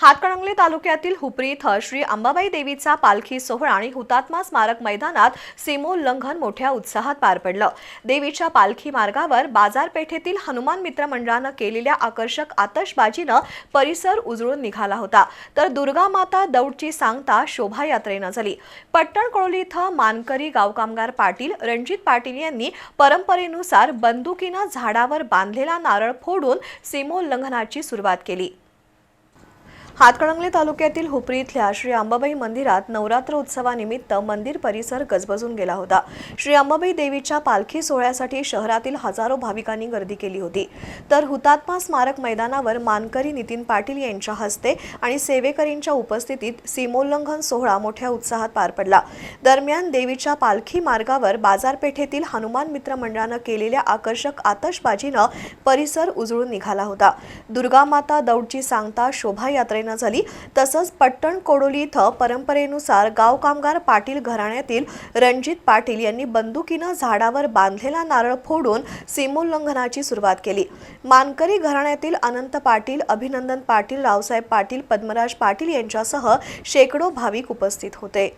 हातकणंगले तालुक्यातील हुपरी इथं श्री अंबाबाई देवीचा पालखी सोहळा आणि हुतात्मा स्मारक मैदानात सीमोल्लंघन मोठ्या उत्साहात पार पडलं. देवीच्या पालखी मार्गावर बाजारपेठेतील हनुमान मित्र मंडळानं केलेल्या आकर्षक आतषबाजीनं परिसर उजळून निघाला होता. तर दुर्गा माता दौडची सांगता शोभायात्रेनं झाली. पट्टण कोळी इथं मानकरी गावकामगार पाटील रणजित पाटील यांनी परंपरेनुसार बंदुकीनं झाडावर बांधलेला नारळ फोडून सीमोल्लंघनाची सुरुवात केली. हातकणंगले तालुक्यातील हुपरी इथल्या श्री अंबाबाई मंदिरात नवरात्र उत्सवानिमित्त मंदिर परिसर गजबजून गेला होता. श्री अंबाबाई देवीच्या पालखी सोहळ्यासाठी शहरातील हजारो भाविकांनी गर्दी केली होती. तर हुतात्मा स्मारक मैदानावर मानकरी नितीन पाटील यांच्या हस्ते आणि सेवेकरींच्या उपस्थितीत सीमोल्लंघन सोहळा मोठ्या उत्साहात पार पडला. दरम्यान देवीच्या पालखी मार्गावर बाजारपेठेतील हनुमान मित्र मंडळानं केलेल्या आकर्षक आतषबाजीनं परिसर उजळून निघाला होता. दुर्गा माता दौडची सांगता शोभायात्रेनं झाली. तसंच पट्टण कोडोली इथं परंपरेनुसार गाव कामगार पाटील घराण्यातील रणजित पाटील यांनी बंदुकीनं झाडावर बांधलेला नारळ फोडून सीमोल्लंघनाची सुरुवात केली. मानकरी घराण्यातील अनंत पाटील अभिनंदन पाटील रावसाहेब पाटील पद्मराज पाटील यांच्यासह शेकडो भाविक उपस्थित होते.